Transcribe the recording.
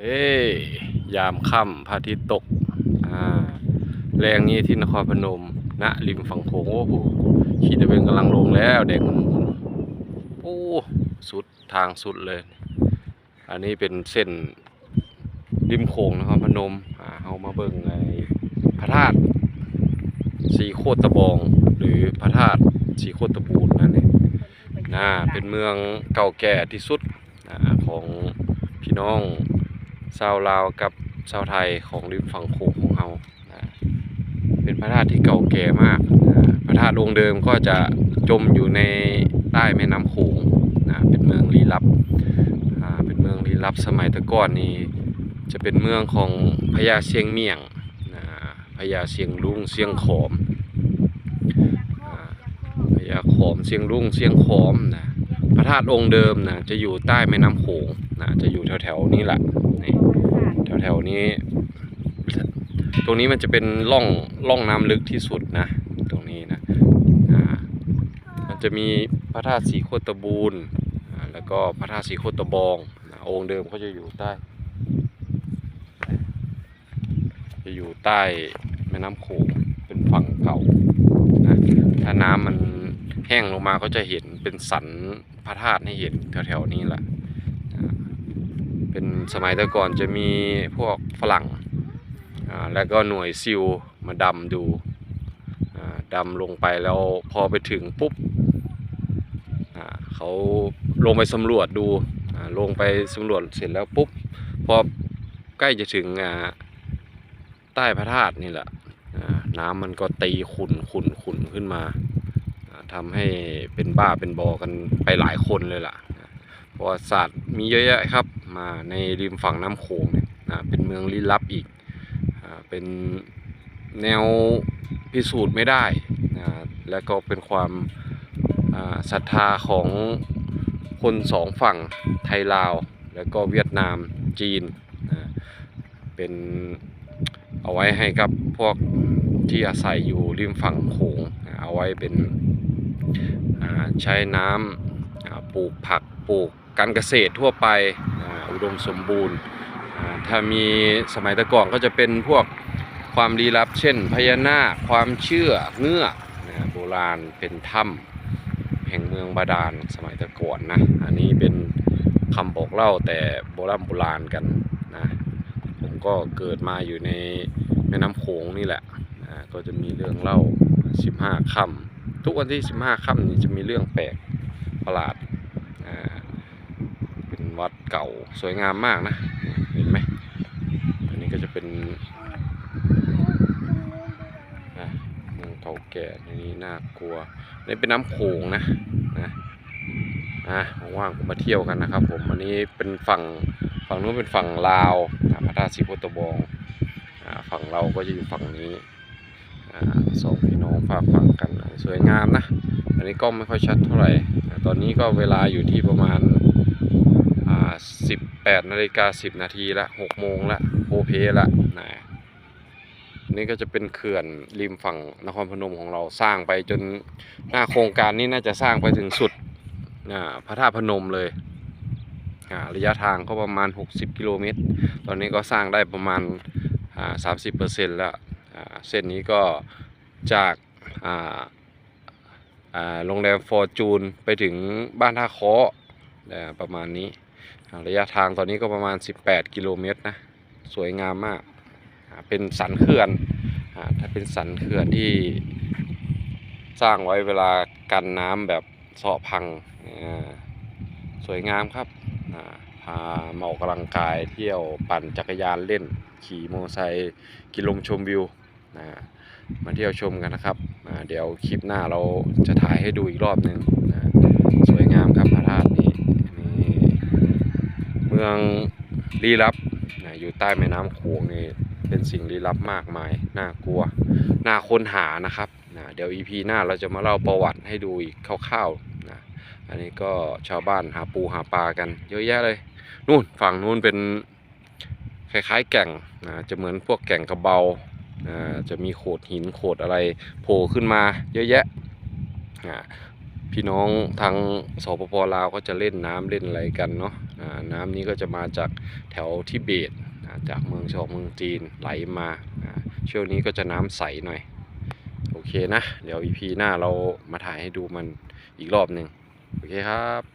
เอ้ยยามค่ำพระอาทิตย์ตก อ่า แรงนี้ที่นครพนมณริมฝั่งโขงโอ้โหขีดตะเวนกำลังลงแล้วแดงมันโอ้สุดทางสุดเลย อันนี้เป็นเส้นริมโขงนครพนม อ่าเฮามาเบิ่งไอ้พระธาตุสีโคตรตะบอง หรือพระธาตุสีโคตรตะบูนนั่นเองน่าเป็นเมืองเก่าแก่ที่สุดอของพี่น้อง ชาวลาวกับชาวไทยของริมฝั่งโขงของเราเป็นพระธาตุที่เก่าแก่มาก พระธาตุองค์เดิมก็จะจมอยู่ในใต้แม่น้ำโขงนะเป็นเมืองลี้ลับ เป็นเมืองลี้ลับสมัยตะก่อนนี้จะเป็นเมืองของพญาเชียงเมียงนะพญาเชียงลุงเชียงขอมพญาขอมเชียงลุงเชียงขอมนะพระธาตุองค์เดิมนะจะอยู่ใต้แม่น้ำโขง นะจะอยู่แถวๆนี้แหละนี่แถวๆนี้ ตรงนี้มันจะเป็นร่องร่องน้ำลึกที่สุดนะตรงนี้นะอ่ามันจะมีพระธาตุสีโคตรบูรณ์อ่าแล้วก็พระธาตุสีโคตรบองนะองค์เดิมเขาจะอยู่ใต้ จะอยู่ใต้แม่น้ำโขงเป็นฝั่งเก่านะถ้าน้ำมันแห้งลงมาก็จะเห็นเป็นสันพระธาตุให้เห็นแถวๆนี้แหละอ่า เป็นสมัยแต่ก่อนจะมีพวกฝรั่งแล้วก็หน่วยซิลมาดำดูดำลงไปแล้วพอไปถึงปุ๊บเขาลงไปสำรวจดูลงไปสำรวจเสร็จแล้วปุ๊บพอใกล้จะถึงใต้พระธาตุนี่แหละน้ำมันก็ตีขุ่นขุ่นขุ่นขึ้นมาอ่าทำให้เป็นบ้าเป็นบอกันไปหลายคนเลยล่ะประวัติศาสตร์มีเยอะแยะครับ มาในริมฝั่งน้ำโขงเนี่ยนะเป็นเมืองลี้ลับอีกอเป็นแนวพิสูจน์ไม่ได้นะและก็เป็นความศรัทธาของคนสองฝั่งไทยลาว แล้วก็เวียดนามจีนนะเป็นเอาไว้ให้กับพวกที่อาศัยอยู่ริมฝั่งโขงนะเอาไว้เป็นใช้น้ำปลูกผักปลูกการเกษตรทั่วไป อุดมสมบูรณ์ ถ้ามีสมัยตะก่อนก็จะเป็นพวกความลี้ลับ เช่นพญานาคความเชื่อเงือกนะโบราณเป็นถ้ำแห่งเมืองบาดาลสมัยตะก่อนนะ อันนี้เป็นคำบอกเล่าแต่โบราณโบราณกันนะผมก็เกิดมาอยู่ในแม่น้ำโขงนี่แหละก็จะมีเรื่องเล่า 15 ค่ำทุกวันที่ 15 ค่ำนี่จะมีเรื่องแปลกประหลาด วัดเก่าสวยงามมากนะ เห็นไหมอันนี้ก็จะเป็นอะเมืองเก่าแก่ในนี้น่ากลัว นี่เป็นน้ำโขงนะนะอะว่างๆมาเที่ยวกันนะครับ ผมอันนี้เป็นฝั่งฝั่งนู้นเป็นฝั่งลาวพระธาตุศรีโคตบองฝั่งเราก็จะอยู่ฝั่งนี้อ่าสองพี่น้องฝากฝั่งกันสวยงามนะ อันนี้กล้องไม่ค่อยชัดเท่าไหร่ ตอนนี้ก็เวลาอยู่ที่ประมาณ 18นาฬิกา10 นาทีละ6โมงละโพเพละนะนี่ก็จะเป็นเขื่อนริมฝั่งนครพนมของเราสร้างไปจนหน้าโครงการนี้น่าจะสร้างไปถึงสุดพระธาตุพนมเลยระยะทางก็ประมาณ 60 กิโลเมตร ตอนนี้ก็สร้างได้ประมาณอ่า30%แล้วอ่าเส้นนี้ก็จากโรงแรมฟอร์จูนไปถึงบ้านท่าเคาะประมาณนี้ ระยะทางตอนนี้ก็ประมาณ 18 กิโลเมตรนะ สวยงามมาก เป็นสันเขื่อนถ้าเป็นสันเขื่อนที่สร้างไว้เวลากันน้ำแบบเสาะพัง สวยงามครับอ่าพามาออกกำลังกายเที่ยวปั่นจักรยานเล่น ขี่มอเตอร์ไซค์กินลมชมวิวนะมาเที่ยวชมกันนะครับเดี๋ยวคลิปหน้าเราจะถ่ายให้ดูอีกรอบหนึ่งนะสวยงามครับพระธาตุนี้ มืองลี้ลับนะอยู่ใต้แม่น้ำโขงนี่เป็นสิ่งลี้ลับมากมาย น่ากลัว น่าค้นหานะครับนะเดี๋ยว EP หน้าเราจะมาเล่าประวัติให้ดูอีกคร่าวๆนะอันนี้ก็ชาวบ้านหาปูหาปลากัน เยอะแยะเลย นู่นฝั่งนู้นเป็นคล้ายๆแก่งนะจะเหมือนพวกแก่งกระเบาจะมีโขดหินโขดอะไรโผล่ขึ้นมาเยอะแยะพี่น้องทางสปปลาวก็จะเล่นน้ำเล่นอะไรกันเนาะ น้ำนี้ก็จะมาจากแถวทิเบตจากเมืองชอกเมืองจีนไหลมาอ่าช่วงนี้ก็จะน้ำใสหน่อย โอเคนะ เดี๋ยวอีพีหน้าเรามาถ่ายให้ดูมันอีกรอบหนึ่งโอเคครับ